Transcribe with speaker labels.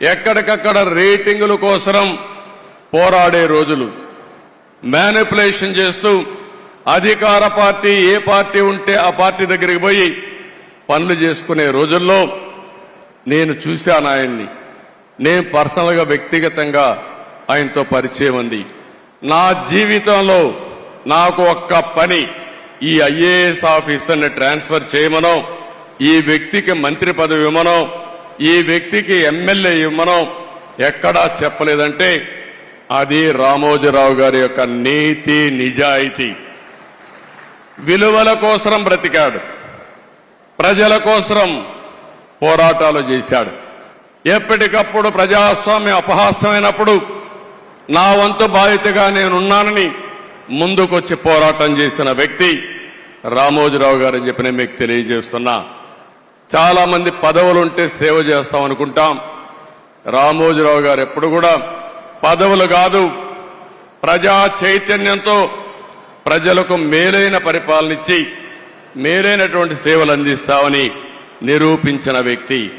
Speaker 1: ఎక్కడికక్కడ రేటింగుల కోసరం పోరాడే రోజులు. మేనిపులేషన్ చేస్తూ అధికార పార్టీ ఏ పార్టీ ఉంటే ఆ పార్టీ దగ్గరికి పోయి పనులు చేసుకునే రోజుల్లో నేను చూశాను ఆయన్ని. నేను పర్సనల్గా వ్యక్తిగతంగా ఆయనతో పరిచయం ఉంది నా జీవితంలో నాకు ఒక్క పని ఈ ఐఏఎస్ ఆఫీసర్ని ట్రాన్స్ఫర్ చేయమనో ఈ వ్యక్తికి మంత్రి పదవి ఇవ్వమనో ఈ వ్యక్తికి ఎమ్మెల్యే ఇవ్వనం ఎక్కడా చెప్పలేదంటే అది రామోజీరావు గారి యొక్క నీతి నిజాయితీ. విలువల కోసరం బ్రతికాడు. ప్రజల కోసరం పోరాటాలు చేశాడు. ఎప్పటికప్పుడు ప్రజాస్వామ్యం అపహాస్యమైనప్పుడు నా వంతు బాధ్యతగా నేనున్నానని ముందుకొచ్చి పోరాటం చేసిన వ్యక్తి రామోజీరావు గారు అని చెప్పి నేను మీకు తెలియజేస్తున్నా. చాలా మంది పదవులుంటే సేవ చేస్తాం అనుకుంటాం. రామోజీరావు గారు ఎప్పుడు కూడా పదవులు కాదు ప్రజా చైతన్యంతో ప్రజలకు మేలైన పరిపాలనిచ్చి మేలైనటువంటి సేవలు అందిస్తామని నిరూపించిన వ్యక్తి.